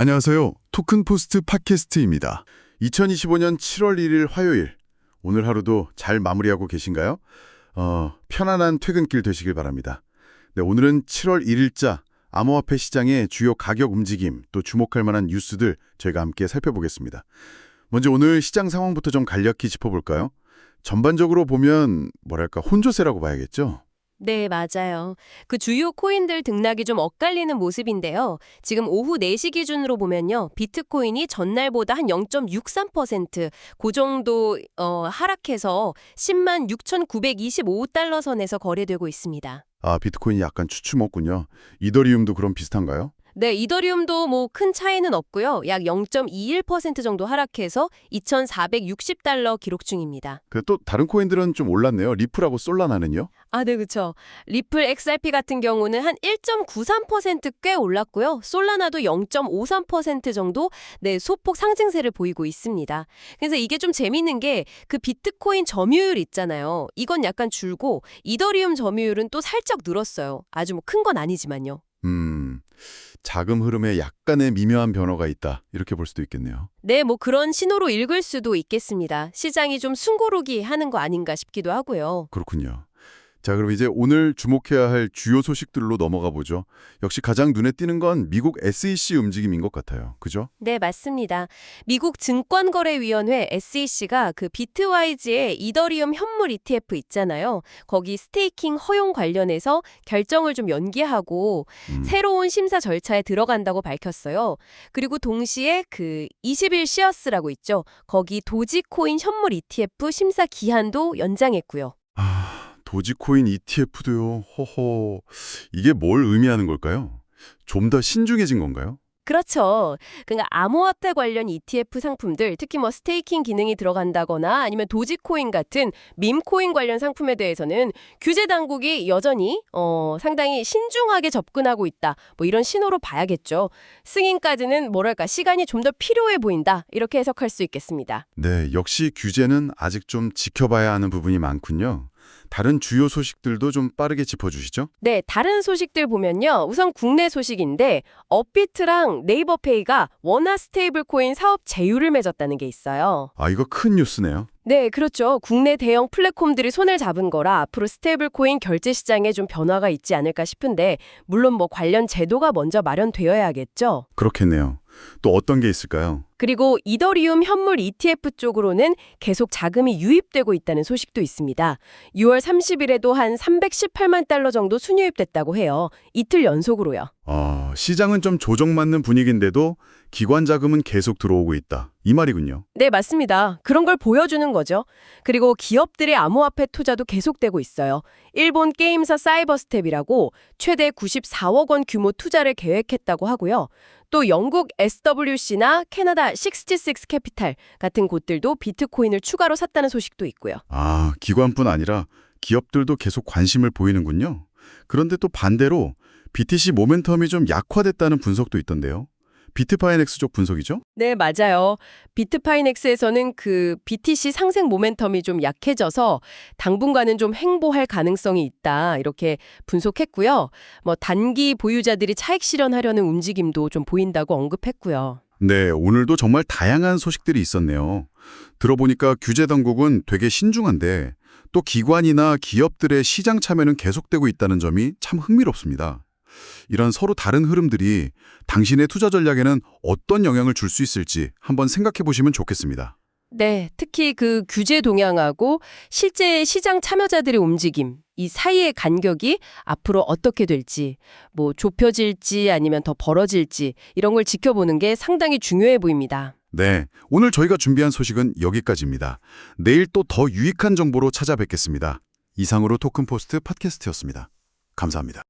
안녕하세요. 토큰포스트 팟캐스트입니다. 2025년 7월 1일 화요일. 오늘 하루도 잘 마무리하고 계신가요? 어, 편안한 퇴근길 되시길 바랍니다. 네, 오늘은 7월 1일자 암호화폐 시장의 주요 가격 움직임, 또 주목할 만한 뉴스들 저희가 함께 살펴보겠습니다. 먼저 오늘 시장 상황부터 좀 간략히 짚어볼까요? 전반적으로 보면 뭐랄까 혼조세라고 봐야겠죠? 네, 맞아요. 그 주요 코인들 등락이 좀 엇갈리는 모습인데요. 지금 오후 4시 기준으로 보면요. 비트코인이 전날보다 한 0.63%, 그 정도 어, 하락해서 10만 6,925달러 선에서 거래되고 있습니다. 아, 비트코인이 약간 추춤었군요. 이더리움도 그럼 비슷한가요? 네, 이더리움도 뭐 큰 차이는 없고요. 약 0.21% 정도 하락해서 2,460달러 기록 중입니다. 그또 다른 코인들은 좀 올랐네요. 리플하고 솔라나는요? 아, 네, 그렇죠. 리플 XRP 같은 경우는 한 1.93%꽤 올랐고요. 솔라나도 0.53% 정도 네, 소폭 상승세를 보이고 있습니다. 그래서 이게 좀 재밌는 게 그 비트코인 점유율 있잖아요. 이건 약간 줄고 이더리움 점유율은 또 살짝 늘었어요. 아주 뭐 큰 건 아니지만요. 음, 자금 흐름에 약간의 미묘한 변화가 있다. 이렇게 볼 수도 있겠네요. 네, 뭐 그런 신호로 읽을 수도 있겠습니다. 시장이 좀 숨고르기 하는 거 아닌가 싶기도 하고요. 그렇군요. 자, 그럼 이제 오늘 주목해야 할 주요 소식들로 넘어가 보죠. 역시 가장 눈에 띄는 건 미국 SEC 움직임인 것 같아요. 그죠? 네, 맞습니다. 미국 증권거래위원회 SEC가 그 비트와이즈의 이더리움 현물 ETF 있잖아요. 거기 스테이킹 허용 관련해서 결정을 좀 연기하고 음, 새로운 심사 절차에 들어간다고 밝혔어요. 그리고 동시에 그 20일 시어스라고 있죠. 거기 도지코인 현물 ETF 심사 기한도 연장했고요. 아, 도지코인 ETF도요. 호호. 이게 뭘 의미하는 걸까요? 좀 더 신중해진 건가요? 그렇죠. 그러니까 암호화폐 관련 ETF 상품들, 특히 뭐 스테이킹 기능이 들어간다거나 아니면 도지코인 같은 밈코인 관련 상품에 대해서는 규제 당국이 여전히 어, 상당히 신중하게 접근하고 있다. 뭐 이런 신호로 봐야겠죠. 승인까지는 뭐랄까 시간이 좀 더 필요해 보인다. 이렇게 해석할 수 있겠습니다. 네, 역시 규제는 아직 좀 지켜봐야 하는 부분이 많군요. 다른 주요 소식들도 좀 빠르게 짚어주시죠. 네, 다른 소식들 보면요. 우선 국내 소식인데 업비트랑 네이버페이가 원화 스테이블 코인 사업 제휴를 맺었다는 게 있어요. 아, 이거 큰 뉴스네요. 네, 그렇죠. 국내 대형 플랫폼들이 손을 잡은 거라 앞으로 스테이블 코인 결제 시장에 좀 변화가 있지 않을까 싶은데 물론 뭐 관련 제도가 먼저 마련되어야겠죠. 그렇겠네요. 또 어떤 게 있을까요? 그리고 이더리움 현물 ETF 쪽으로는 계속 자금이 유입되고 있다는 소식도 있습니다. 6월 30일에도 한 318만 달러 정도 순유입됐다고 해요. 이틀 연속으로요. 아, 시장은 좀 조정맞는 분위기인데도 기관 자금은 계속 들어오고 있다. 이 말이군요. 네, 맞습니다. 그런 걸 보여주는 거죠. 그리고 기업들의 암호화폐 투자도 계속되고 있어요. 일본 게임사 사이버스텝이라고 최대 94억 원 규모 투자를 계획했다고 하고요. 또 영국 SWC나 캐나다 66 캐피탈 같은 곳들도 비트코인을 추가로 샀다는 소식도 있고요. 아, 기관뿐 아니라 기업들도 계속 관심을 보이는군요. 그런데 또 반대로 BTC 모멘텀이 좀 약화됐다는 분석도 있던데요. 비트파이넥스 쪽 분석이죠? 네, 맞아요. 비트파이넥스에서는 그 BTC 상승 모멘텀이 좀 약해져서 당분간은 좀 횡보할 가능성이 있다. 이렇게 분석했고요. 뭐 단기 보유자들이 차익 실현하려는 움직임도 좀 보인다고 언급했고요. 네, 오늘도 정말 다양한 소식들이 있었네요. 들어보니까 규제 당국은 되게 신중한데 또 기관이나 기업들의 시장 참여는 계속되고 있다는 점이 참 흥미롭습니다. 이런 서로 다른 흐름들이 당신의 투자 전략에는 어떤 영향을 줄 수 있을지 한번 생각해 보시면 좋겠습니다. 네, 특히 그 규제 동향하고 실제 시장 참여자들의 움직임, 이 사이의 간격이 앞으로 어떻게 될지, 뭐 좁혀질지 아니면 더 벌어질지 이런 걸 지켜보는 게 상당히 중요해 보입니다. 네, 오늘 저희가 준비한 소식은 여기까지입니다. 내일 또 더 유익한 정보로 찾아뵙겠습니다. 이상으로 토큰포스트 팟캐스트였습니다. 감사합니다.